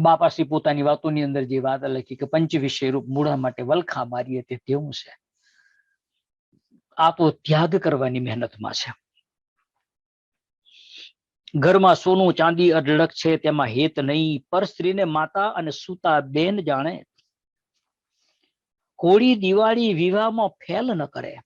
બાપા શ્રી પોતાની વાતોની અંદર જે વાત લખી કે પંચ રૂપ મૂળા માટે વલખા મારીએ તે તેવું છે. આ તો ત્યાગ કરવાની મહેનતમાં છે. ઘરમાં સોનું, ચાંદી, અઢળક છે, તેમાં હેત નહીં, પર સ્ત્રીને માતા અને સુતા બેન જાણે. હોળી દિવાળી વિવાહમાં ફેલ ન કરે.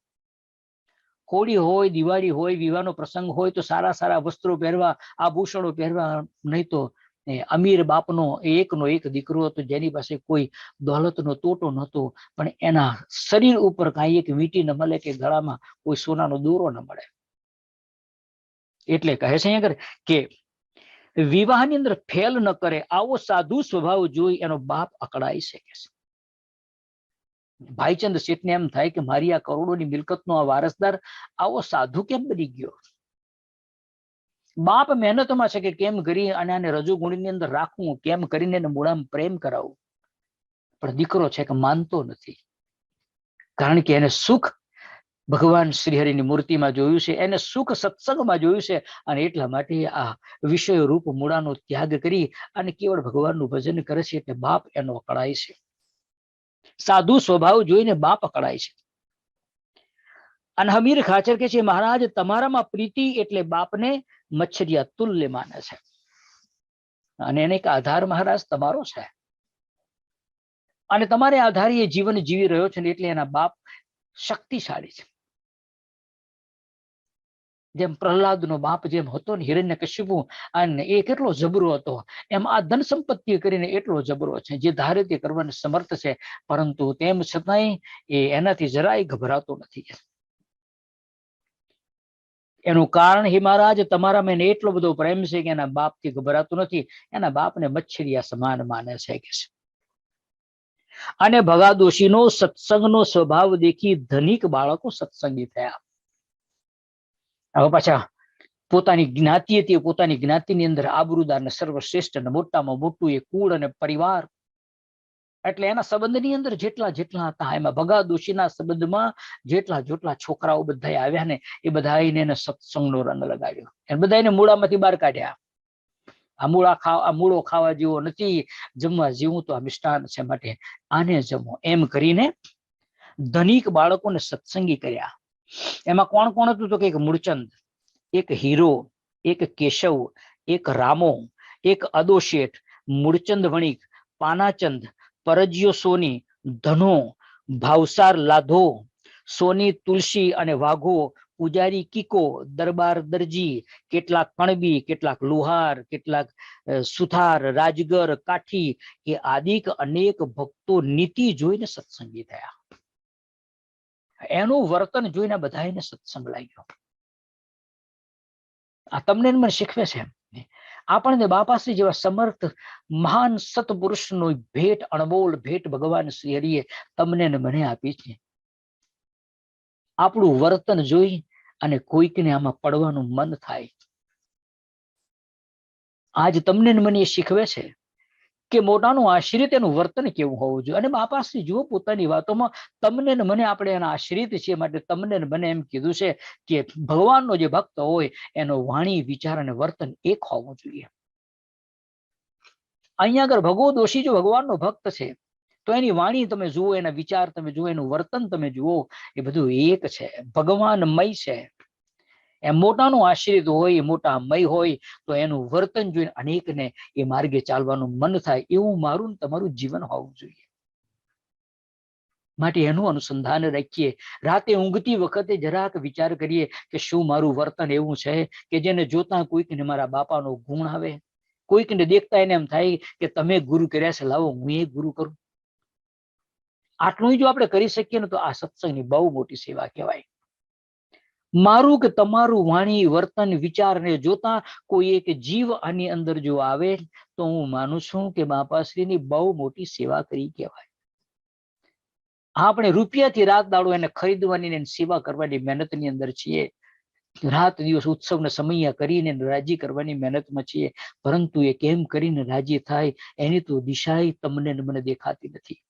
હોળી હોય, દિવાળી હોય, વિવાહનો પ્રસંગ હોય તો સારા સારા વસ્ત્રો પહેરવા, આભૂષણો પહેરવા, નહીં તો અમીર બાપનો એકનો એક દીકરો હતો, જેની પાસે કોઈ દોલતનો તોટો નહોતો, પણ એના શરીર ઉપર કાંઈ એક વીંટી ન મળે કે ગળામાં કોઈ સોનાનો દોરો ન મળે. એટલે કહે છે આગળ કે વિવાહની અંદર ફેલ ન કરે, આવો સાધુ સ્વભાવ જોઈ એનો બાપ અકળાઈ શકે છે. ભાઈચંદ શેઠને એમ થાય કે મારી આ કરોડોની મિલકતનો આ વારસદાર આવો સાધુ કેમ બની ગયો? બાપ મહેનતમાં છે કે કેમ કરી અને આને રજોગુણીની અંદર રાખવું, કેમ કરીને એને મૂળામાં પ્રેમ કરાવું પણ દીકરો છે કે માનતો નથી. કારણ કે એને સુખ ભગવાન શ્રીહરિની મૂર્તિમાં જોયું છે, એને સુખ સત્સંગમાં જોયું છે અને એટલા માટે આ વિષય રૂપ મૂળાનો ત્યાગ કરી અને કેવળ ભગવાનનું ભજન કરે છે એટલે બાપ એનો અકળાય છે. સાધુ સ્વભાવ જોઈને બાપ અકળાય છે. અને હમીર ખાચર કે છે, મહારાજ, તમારામાં પ્રીતિ એટલે બાપને મચ્છરિયા તુલ્ય માને છે. અને એને આધાર મહારાજ તમારો છે. અને તમારે આધારે જીવન જીવી રહ્યો છે ને એટલે એના બાપ શક્તિશાળી છે. જેમ પ્રહલાદનો બાપ જેમ હતો ને હિરણ્ય કશ્યપુ, અને એ કેટલો જબરો હતો. એમ આ ધન સંપત્તિ કરીને એટલો જબરો છે, જે ધારે તે કરવાને સમર્થ છે, પરંતુ તેમ છતાંય એ એનાથી જરાય ગભરાતો નથી. એનું કારણ હે મહારાજ તમારા મેં એટલો બધો પ્રેમ છે કે એના બાપથી ગભરાતું નથી, એના બાપને મચ્છરિયા સમાન માને છે કે છે. અને ભગા દોશીનો સત્સંગનો સ્વભાવ દેખી ધનિક બાળકો સત્સંગી થયા. હવે પાછા પોતાની જ્ઞાતિ હતી પોતાની જ્ઞાતિની અંદર આબરૂદાર ને સર્વશ્રેષ્ઠ ને મોટામાં મોટું એ કુળ અને પરિવાર એટલે એના સંબંધની અંદર જેટલા જેટલા હતા, એમાં ભગા દોશીના સંબંધમાં જેટલા જેટલા છોકરાઓ બધા આવ્યા ને, એ બધાને એને સત્સંગનો રંગ લગાવ્યો એને બધાને મૂળામાંથી બહાર કાઢ્યા. આ મૂળા ખાવા આ મૂળો ખાવા જેવો નથી, જમવા જેવું તો આ મિષ્ટાન છે માટે. આને જમો. એમ કરીને ધનિક બાળકોને સત્સંગી કર્યા. એમાં કોણ કોણ હતું તો કે એક મૂળચંદ, એક હીરો, એક કેશવ, એક રામો, એક અદોશેઠ, મૂળચંદ વણિક, પાનાચંદ પરજ્યો સોની, ધનો, ભાવસાર લાધો, સોની, તુલસી અને વાઘો, પૂજારી કીકો, દરબાર દરજી, કેટલાક કણબી, કેટલાક લુહાર, કેટલાક સુથાર, રાજગર, કાઠી એ આદિક અનેક ભક્તો નીતિ જોઈને સત્સંગી થયા. એનું વર્તન જોઈને બધાને સત્સંગ લાગ્યો. આ તમને મને શીખવે છે આપણને બાપાશ્રી જેવા સમર્થ મહાન સત્પુરુષનો ભેટ અણમોલ ભેટ ભગવાન શ્રી હરિએ તમને ને મને આપી છે. આપણું વર્તન જોઈ અને કોઈકને આમાં પડવાનું મન થાય. આજ તમને ને મને એ શીખવે છે. કે મોટાનું આશ્રિત એનું વર્તન કેવું હોવું જોઈએ? અને બાપાશ્રી, જુઓ પોતાની વાતોમાં તમને ને મને આપણે એના આશ્રિત છીએ માટે તમને ને મને એમ કીધું છે કે ભગવાનનો જે ભક્ત હોય એનો વાણી, વિચાર અને વર્તન એક હોવું જોઈએ. અહીંયા આગળ ભગવો દોષી જો ભગવાનનો ભક્ત છે, તો એની વાણી તમે જુઓ, એના વિચાર તમે જુઓ, એનું વર્તન તમે જુઓ, એ બધું એક છે. ભગવાનમય છે. એમ મોટાનું આશ્રિત હોય મોટા મય હોય, તો એનું વર્તન જોઈને અનેકને એ માર્ગે ચાલવાનું મન થાય એવું મારું તમારું જીવન હોવું જોઈએ. માટે એનું અનુસંધાન રાખીએ. રાતે ઊંઘતી વખતે જરાક વિચાર કરીએ કે શું મારું વર્તન એવું છે કે જેને જોતા કોઈકને મારા બાપાનો ગુણ આવે? કોઈકને દેખતા એને એમ થાય કે તમે ગુરુ કર્યા છે, લાવો હું એ ગુરુ કરું. આટલું જો આપણે કરી શકીએ ને તો આ સત્સંગની બહુ મોટી સેવા કહેવાય. મારું કે તમારું વાણી, વર્તન, વિચારને જોતા કોઈ એક જીવ આની અંદર જો આવે તો હું માનું છું કે બાપાશ્રીની બહુ મોટી સેવા કરી કહેવાય. આપણે રૂપિયાથી રાત દાડો એને ખરીદવાની સેવા કરવાની મહેનતની અંદર છીએ. રાત દિવસ ઉત્સવને સમય કરીને રાજી કરવાની મહેનતમાં છીએ. પરંતુ એ કેમ કરીને રાજી થાય? એની તો દિશા તમને મને દેખાતી નથી.